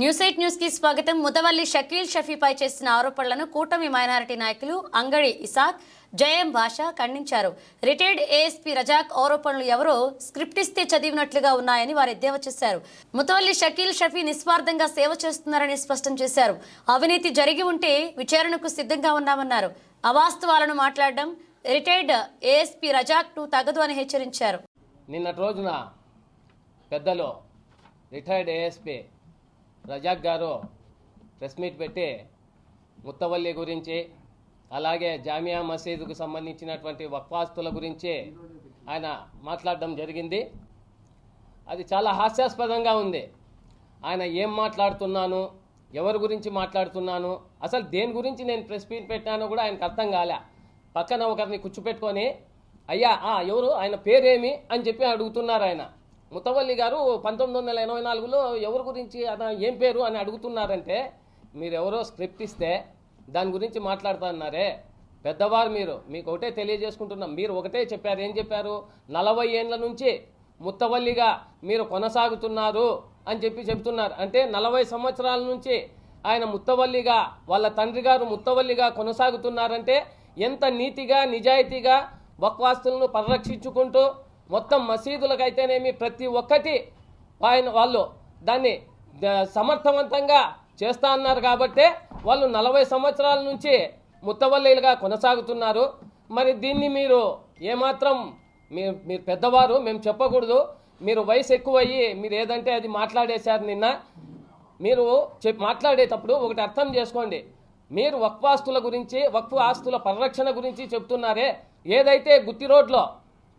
News eight న్యూస్కి స్వాగతం. ముతవల్లి షకీల్ షఫీపై చేసిన ఆరోపణలను కూటమి మైనారిటీ నాయకులు అంగడి ఇసాక్ జయం భాష ఖండించారు. రిటైర్డ్ ఏఎస్పీ రజాక్ ఆరోపణలు ఎవరో స్క్రిప్ట్ ఇస్తే చదివినట్లుగా ఉన్నాయని వారు ఎద్దేవా చేశారు. ముతవల్లి షకీల్ షఫీ నిస్వార్థంగా సేవ చేస్తున్నారని స్పష్టం చేశారు. అవినీతి జరిగి ఉంటే విచారణకు సిద్ధంగా ఉన్నామన్నారు. అవాస్తవాలను మాట్లాడడం రిటైర్డ్ ఏఎస్పీ రజాక్ టు తగదు అని హెచ్చరించారు. నిన్నటి రోజున పెద్దలు రిటైర్డ్ ఏఎస్పీ రజాక్ గారు ప్రెస్ మీట్ పెట్టి ముత్తవల్లి గురించి అలాగే జామియా మసీదుకు సంబంధించినటువంటి వక్వాస్తుల గురించి ఆయన మాట్లాడడం జరిగింది. అది చాలా హాస్యాస్పదంగా ఉంది. ఆయన ఏం మాట్లాడుతున్నాను ఎవరి గురించి మాట్లాడుతున్నాను అసలు దేని గురించి నేను ప్రెస్ మీట్ పెట్టానో కూడా ఆయనకు అర్థం కాలే. పక్కన ఒకరిని కూర్చోపెట్టుకొని అయ్యా ఆ, ఎవరు? ఆయన పేరేమి? అని చెప్పి అడుగుతున్నారు ఆయన. ముత్తవల్లి గారు పంతొమ్మిది వందల ఎనభై నాలుగులో ఎవరి గురించి అతను ఏం పేరు అని అడుగుతున్నారంటే మీరు ఎవరో స్క్రిప్ట్ ఇస్తే దాని గురించి మాట్లాడుతున్నారే పెద్దవారు మీరు మీకు ఒకటే తెలియజేసుకుంటున్నాం. మీరు ఒకటే చెప్పారు. ఏం చెప్పారు? నలభై ఏండ్ల నుంచి ముత్తవల్లిగా మీరు కొనసాగుతున్నారు అని చెప్పి చెప్తున్నారు అంటే నలభై సంవత్సరాల నుంచి ఆయన ముత్తవల్లిగా వాళ్ళ తండ్రి గారు ముత్తవల్లిగా కొనసాగుతున్నారంటే ఎంత నీతిగా నిజాయితీగా బక్వాస్తులను పరిరక్షించుకుంటూ మొత్తం మసీదులకైతేనేమి ప్రతి ఒక్కటి ఆయన వాళ్ళు దాన్ని సమర్థవంతంగా చేస్తా అన్నారు కాబట్టే వాళ్ళు నలభై సంవత్సరాల నుంచి ముత్తవల్లీలుగా కొనసాగుతున్నారు. మరి దీన్ని మీరు ఏమాత్రం మీరు మీరు పెద్దవారు మేము చెప్పకూడదు. మీరు వయసు ఎక్కువయ్యి మీరు ఏదంటే అది మాట్లాడేశారు నిన్న. మీరు చెప్ మాట్లాడేటప్పుడు ఒకటి అర్థం చేసుకోండి. మీరు వక్వాస్తుల గురించి వక్ఫ్ ఆస్తుల పరిరక్షణ గురించి చెప్తున్నారే. ఏదైతే గుత్తి రోడ్లో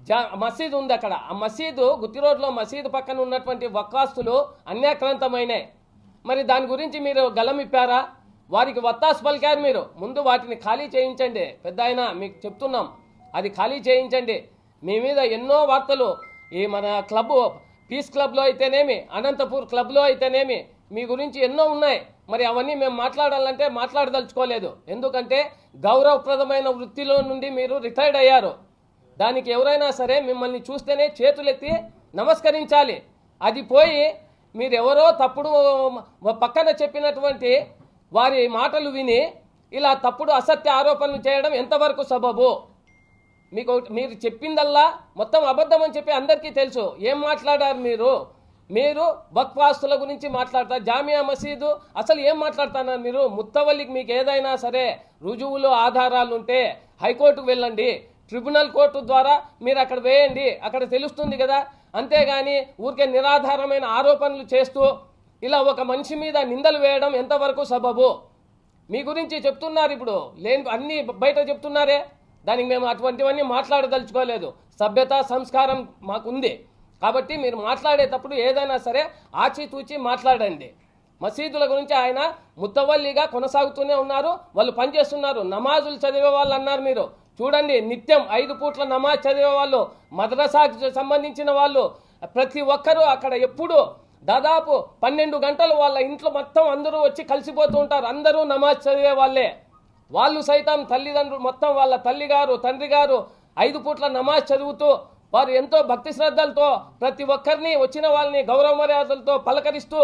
జా మసీదు ఉంది అక్కడ. ఆ మసీదు గుత్తి రోడ్లో మసీదు పక్కన ఉన్నటువంటి వక్కాస్తులు అన్యాక్రాంతమైనాయి మరి దాని గురించి మీరు గలమిప్పారా? వారికి వత్తాసు పలికారు మీరు. ముందు వాటిని ఖాళీ చేయించండి. పెద్ద ఆయన మీకు చెప్తున్నాం. అది ఖాళీ చేయించండి. మీ మీద ఎన్నో వార్తలు. ఈ మన క్లబ్ పీస్ క్లబ్లో అయితేనేమి అనంతపూర్ క్లబ్లో అయితేనేమి మీ గురించి ఎన్నో ఉన్నాయి. మరి అవన్నీ మేము మాట్లాడాలంటే మాట్లాడదలుచుకోలేదు. ఎందుకంటే గౌరవప్రదమైన వృత్తిలో నుండి మీరు రిటైర్డ్ అయ్యారు. దానికి ఎవరైనా సరే మిమ్మల్ని చూస్తేనే చేతులెత్తి నమస్కరించాలి. అది పోయి మీరెవరో తప్పుడు పక్కన చెప్పినటువంటి వారి మాటలు విని ఇలా తప్పుడు అసత్య ఆరోపణలు చేయడం ఎంతవరకు సబబు? మీకు మీరు చెప్పిందల్లా మొత్తం అబద్ధం అని చెప్పి అందరికీ తెలుసు. ఏం మాట్లాడారు మీరు? మీరు వక్వాస్తుల గురించి మాట్లాడతారు. జామియా మసీదు అసలు ఏం మాట్లాడుతున్నారు మీరు? ముత్తవల్లికి మీకు ఏదైనా సరే రుజువులు ఆధారాలు ఉంటే హైకోర్టుకు వెళ్ళండి. ట్రిబ్యునల్ కోర్టు ద్వారా మీరు అక్కడ వేయండి అక్కడ తెలుస్తుంది కదా. అంతేగాని ఊరికే నిరాధారమైన ఆరోపణలు చేస్తూ ఇలా ఒక మనిషి మీద నిందలు వేయడం ఎంతవరకు సబబు? మీ గురించి చెప్తున్నారు ఇప్పుడు. లేని అన్నీ బయట చెప్తున్నారే. దానికి మేము అటువంటివన్నీ మాట్లాడదలుచుకోలేదు. సభ్యత సంస్కారం మాకుంది. కాబట్టి మీరు మాట్లాడేటప్పుడు ఏదైనా సరే ఆచితూచి మాట్లాడండి. మసీదుల గురించి ఆయన ముత్తవల్లిగా కొనసాగుతూనే ఉన్నారు. వాళ్ళు పనిచేస్తున్నారు. నమాజులు చదివే వాళ్ళు అన్నారు మీరు. చూడండి నిత్యం ఐదు పూట్ల నమాజ్ చదివే వాళ్ళు మద్రసాకు సంబంధించిన వాళ్ళు ప్రతి ఒక్కరూ అక్కడ ఎప్పుడూ దాదాపు పన్నెండు గంటలు వాళ్ళ ఇంట్లో మొత్తం అందరూ వచ్చి కలిసిపోతూ ఉంటారు. అందరూ నమాజ్ చదివే వాళ్ళే. వాళ్ళు సైతం తల్లిదండ్రులు మొత్తం వాళ్ళ తల్లి గారు తండ్రి గారు ఐదు పూట్ల నమాజ్ చదువుతూ వారు ఎంతో భక్తి శ్రద్ధలతో ప్రతి ఒక్కరిని వచ్చిన వాళ్ళని గౌరవ మర్యాదలతో పలకరిస్తూ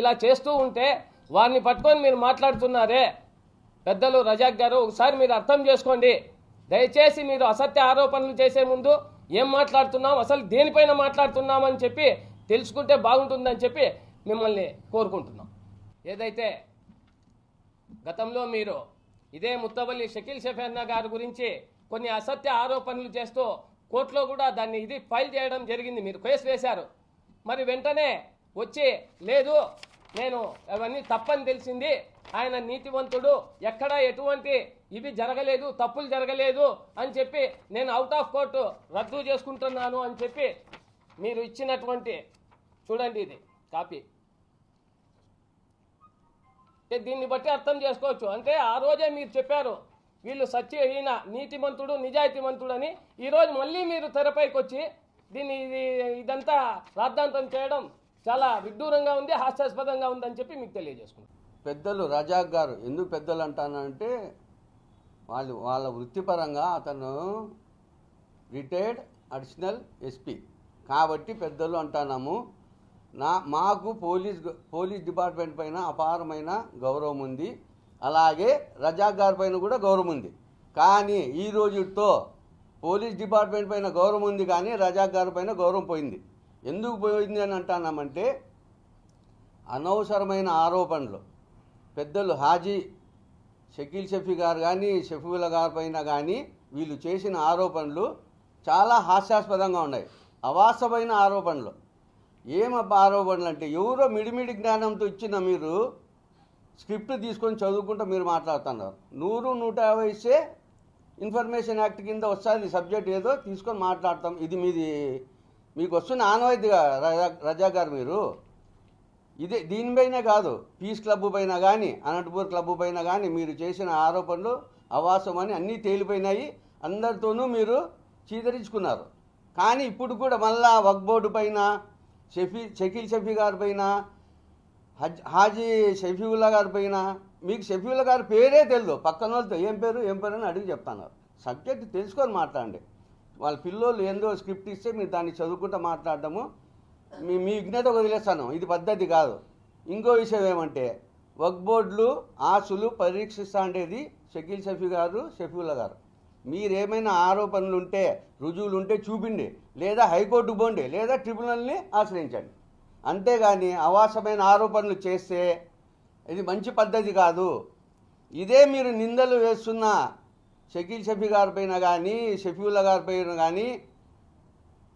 ఇలా చేస్తూ ఉంటే వారిని పట్టుకొని మీరు మాట్లాడుతున్నారే. పెద్దలు రజాక్ గారు ఒకసారి మీరు అర్థం చేసుకోండి. దయచేసి మీరు అసత్య ఆరోపణలు చేసే ముందు ఏం మాట్లాడుతున్నాం? అసలు దేనిపైన మాట్లాడుతున్నామని చెప్పి తెలుసుకుంటే బాగుంటుందని చెప్పి మిమ్మల్ని కోరుకుంటున్నాం. ఏదైతే గతంలో మీరు ఇదే ముత్తవల్లి షకీల్ షఫేన్నా గారి గురించి కొన్ని అసత్య ఆరోపణలు చేస్తూ కోర్టులో కూడా దాన్ని ఇది ఫైల్ చేయడం జరిగింది. మీరు కేసు వేశారు. మరి వెంటనే వచ్చి లేదు నేను అవన్నీ తప్పని తెలిసింది. ఆయన నీతివంతుడు. ఎక్కడా ఎటువంటి ఇవి జరగలేదు తప్పులు జరగలేదు అని చెప్పి నేను అవుట్ ఆఫ్ కోర్టు రద్దు చేసుకుంటున్నాను అని చెప్పి మీరు ఇచ్చినటువంటి చూడండి ఇది కాపీ దీన్ని బట్టి అర్థం చేసుకోవచ్చు. అంటే ఆ రోజే మీరు చెప్పారు వీళ్ళు సత్యహీన నీతిమంతుడు నిజాయితీమంతుడు అని ఈరోజు మళ్ళీ మీరు తెరపైకి వచ్చి దీన్ని ఇది ఇదంతా రాద్ధాంతం చేయడం చాలా విడ్డూరంగా ఉంది హాస్యాస్పదంగా ఉందని చెప్పి మీకు తెలియజేసుకుంటాం పెద్దలు రజాక్ గారు ఎందుకు పెద్దలు అంటానంటే వాళ్ళు వాళ్ళ వృత్తిపరంగా అతను రిటైర్డ్ అడిషనల్ ఎస్పీ. కాబట్టి పెద్దలు అంటున్నాము నా మాకు పోలీస్ పోలీస్ డిపార్ట్మెంట్ పైన అపారమైన గౌరవం ఉంది. అలాగే రజాక్ గారి పైన కూడా గౌరవం ఉంది. కానీ ఈ రోజుతో పోలీస్ డిపార్ట్మెంట్ పైన గౌరవం ఉంది కానీ రజాక్ గారి పైన గౌరవం పోయింది. ఎందుకు పోయింది అని అంటున్నామంటే అనవసరమైన ఆరోపణలు. పెద్దలు హాజీ షకీల్ షఫీ గారు కానీ షఫీల గారి పైన కానీ వీళ్ళు చేసిన ఆరోపణలు చాలా హాస్యాస్పదంగా ఉన్నాయి. అవాస్తవమైన ఆరోపణలు. ఏం ఆరోపణలు అంటే ఎవరో మిడిమిడి జ్ఞానంతో ఇచ్చిన మీరు స్క్రిప్ట్ తీసుకొని చదువుకుంటూ మీరు మాట్లాడుతున్నారు. నూరు నూట యాభైసే ఇన్ఫర్మేషన్ యాక్ట్ కింద వస్తుంది సబ్జెక్ట్ ఏదో తీసుకొని మాట్లాడతాం. ఇది మీది మీకు వస్తున్న ఆనవాయితీగా రజా రజా గారు మీరు. ఇదే దీనిపైనే కాదు పీస్ క్లబ్ పైన కానీ అనంతపూర్ క్లబ్ పైన కానీ మీరు చేసిన ఆరోపణలు అవాసమని అని అన్నీ తేలిపోయినాయి. అందరితోనూ మీరు చీదరించుకున్నారు. కానీ ఇప్పుడు కూడా మళ్ళా వక్ బోర్డు పైన షఫీ షకీల్ షఫీ గారి పైన హజ్ హాజీ షఫీవుల్లా గారి పైన మీకు షఫీవుల్లా గారి పేరే తెలియదు పక్కన వాళ్ళతో ఏం పేరు ఏం పేరు అని అడిగి చెప్తాను. సబ్జెక్ట్ తెలుసుకొని మాట్లాడండి. వాళ్ళ పిల్లోళ్ళు ఏందో స్క్రిప్ట్ ఇస్తే మీరు దాన్ని చదువుకుంటూ మాట్లాడటము మీ మీ విఘ్నత వదిలేస్తాను ఇది పద్ధతి కాదు. ఇంకో విషయం ఏమంటే వక్ బోర్డులు ఆశలు పరీక్షిస్తా అంటేది షకీల్ షఫీ గారు షఫీవుల్లా గారు. మీరేమైనా ఆరోపణలు ఉంటే రుజువులు ఉంటే చూపిండి. లేదా హైకోర్టు పోండి. లేదా ట్రిబ్యునల్ని ఆశ్రయించండి. అంతేగాని అవాసమైన ఆరోపణలు చేస్తే ఇది మంచి పద్ధతి కాదు. ఇదే మీరు నిందలు వేస్తున్న షకీల్ షఫీ గారి పైన కానీ షఫీవుల్లా గారి పైన కానీ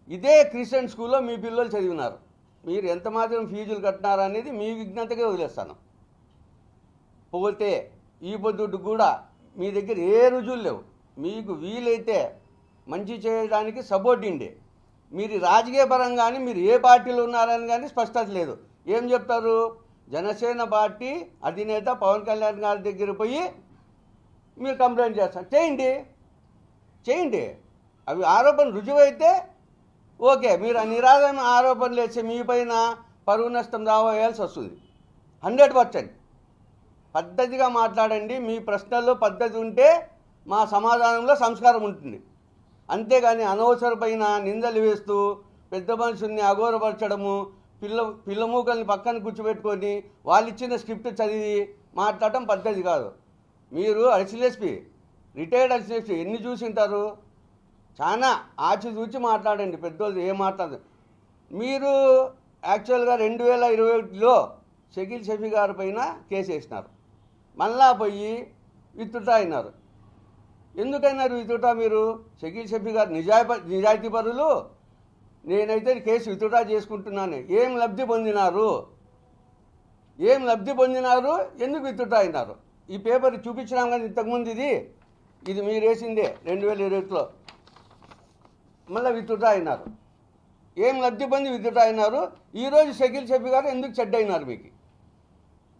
ఇదే క్రిస్టియన్ స్కూల్లో మీ పిల్లలు చదివినారు. మీరు ఎంత మాత్రం ఫీజులు కట్టినారు అనేది మీ విజ్ఞతకే వదిలేస్తాను. పోతే ఈ పొద్దుడు కూడా మీ దగ్గర ఏ రుజువులు లేవు. మీకు వీలైతే మంచి చేయడానికి సపోర్ట్ ఇండి మీరు రాజకీయపరం కానీ మీరు ఏ పార్టీలో ఉన్నారని కానీ స్పష్టత లేదు. ఏం చెప్తారు? జనసేన పార్టీ అధినేత పవన్ కళ్యాణ్ గారి దగ్గర పోయి మీరు కంప్లైంట్ చేస్తారు. చేయండి. చేయండి. అవి ఆరోపణ రుజువైతే ఓకే మీరు నిరాధమైన ఆరోపణలు వేస్తే మీ పైన పరువు నష్టం దావా వేయాల్సి వస్తుంది. Hundred percent. పద్ధతిగా మాట్లాడండి మీ ప్రశ్నల్లో పద్ధతి ఉంటే మా సమాధానంలో సంస్కారం ఉంటుంది. అంతేగాని అనవసరమైన నిందలు వేస్తూ పెద్ద మనుషుల్ని అఘోరపరచడము పిల్ల పిల్లమూకల్ని పక్కన కూర్చోబెట్టుకొని వాళ్ళు ఇచ్చిన స్క్రిప్ట్ చదివి మాట్లాడటం పద్ధతి కాదు. మీరు అడిసిలెస్పి రిటైర్డ్ అడిసిలెస్పి ఎన్ని చూసి ఉంటారు? చాలా ఆచి చూచి మాట్లాడండి పెద్దోళ్ళు ఏం మాట్లాడదు. మీరు యాక్చువల్గా రెండు వేల ఇరవై ఒకటిలో షకీల్ షఫీ గారి పైన కేసు వేసినారు. మళ్ళా పోయి విత్తుట అయినారు. ఎందుకైనారు విత్తుట మీరు? షకీల్ షఫీ గారు నిజాయి నిజాయితీ పరులు. నేనైతే కేసు విత్తుట చేసుకుంటున్నాను. ఏం లబ్ధి పొందినారు? ఏం లబ్ధి పొందినారు? ఎందుకు విత్తుట అయినారు? ఈ పేపర్ చూపించినాం కానీ ఇంతకుముందు ఇది. ఇది మీరు వేసిందే రెండు వేల ఇరవై ఒకటిలో మళ్ళీ విత్డ్రా అయినారు. ఏం లబ్ధి పొంది విత్తుట అయినారు? ఈరోజు షకీల్ షఫీ గారు ఎందుకు చెడ్డ అయినారు మీకు?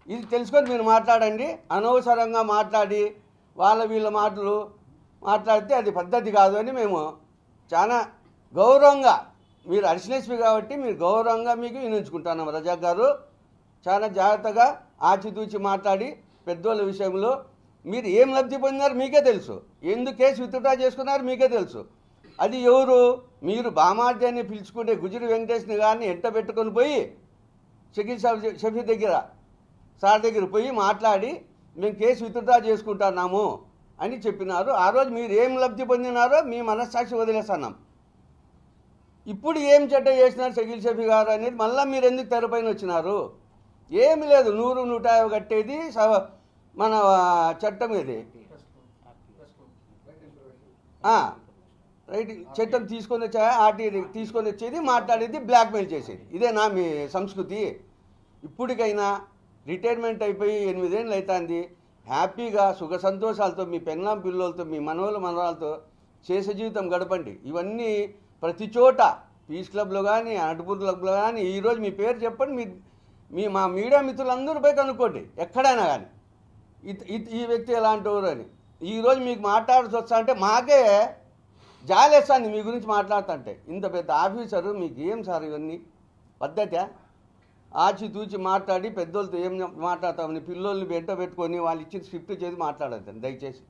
ఇది తెలుసుకొని మీరు మాట్లాడండి. అనవసరంగా మాట్లాడి వాళ్ళ వీళ్ళ మాటలు మాట్లాడితే అది పద్ధతి కాదు అని మేము చాలా గౌరవంగా మీరు అడిషనల్స్వి కాబట్టి మీరు గౌరవంగా మీకు వినించుకుంటున్నాం రజాక్ గారు చాలా జాగ్రత్తగా ఆచితూచి మాట్లాడి పెద్దోళ్ళ విషయంలో మీరు ఏం లబ్ధి పొందినారు మీకే తెలుసు. ఎందుకు కేసు విత్డ్రా చేసుకున్నారు మీకే తెలుసు. అది ఎవరు? మీరు బామార్ది పిలుచుకుంటే గుజరి వెంకటేష్ని గారిని ఎంట పెట్టుకొని పోయి షకీల్ షఫీ దగ్గర సార్ దగ్గర పోయి మాట్లాడి మేము కేసు విత్డ్రా చేసుకుంటున్నాము అని చెప్పినారు. ఆ రోజు మీరు ఏం లబ్ధి పొందినారో మీ మనస్సాక్షి వదిలేస్తున్నాం ఇప్పుడు ఏం చెడ్డ చేసినారు షకీల్ షఫీ గారు అనేది మళ్ళీ మీరు ఎందుకు తెరపైన వచ్చినారు? ఏమి లేదు నూరు నూట యాభై కట్టేది మన చట్టం ఇది రైట్ చట్టం తీసుకొని వచ్చా ఆర్టీ తీసుకొని వచ్చేది మాట్లాడేది బ్లాక్మెయిల్ చేసేది. ఇదే నా మీ సంస్కృతి. ఇప్పటికైనా రిటైర్మెంట్ అయిపోయి ఎనిమిదేళ్ళు అవుతుంది హ్యాపీగా సుఖ సంతోషాలతో మీ పెన్నాం పిల్లలతో మీ మనవల మనవాళ్ళతో చేసే జీవితం గడపండి. ఇవన్నీ ప్రతి చోట పీస్ క్లబ్లో కానీ అటుపూర్ క్లబ్లో కానీ ఈరోజు మీ పేరు చెప్పండి మీ మీ మా మీడియా మిత్రులందరూ పోయి కనుక్కోండి ఎక్కడైనా కానీ ఈ వ్యక్తి ఎలాంటి వారు అని. ఈరోజు మీకు మాట్లాడాల్సి వస్తా అంటే మాకే జాలేస్తాను మీ గురించి మాట్లాడుతుంటే. ఇంత పెద్ద ఆఫీసరు మీకు ఏం సార్ ఇవన్నీ? పద్ధతే? ఆచి తూచి మాట్లాడి పెద్దోళ్ళతో ఏం మాట్లాడతామని పిల్లోల్ని వెంట పెట్టుకొని వాళ్ళు ఇచ్చిన స్క్రిప్ట్ చేసి మాట్లాడద్దండి దయచేసి.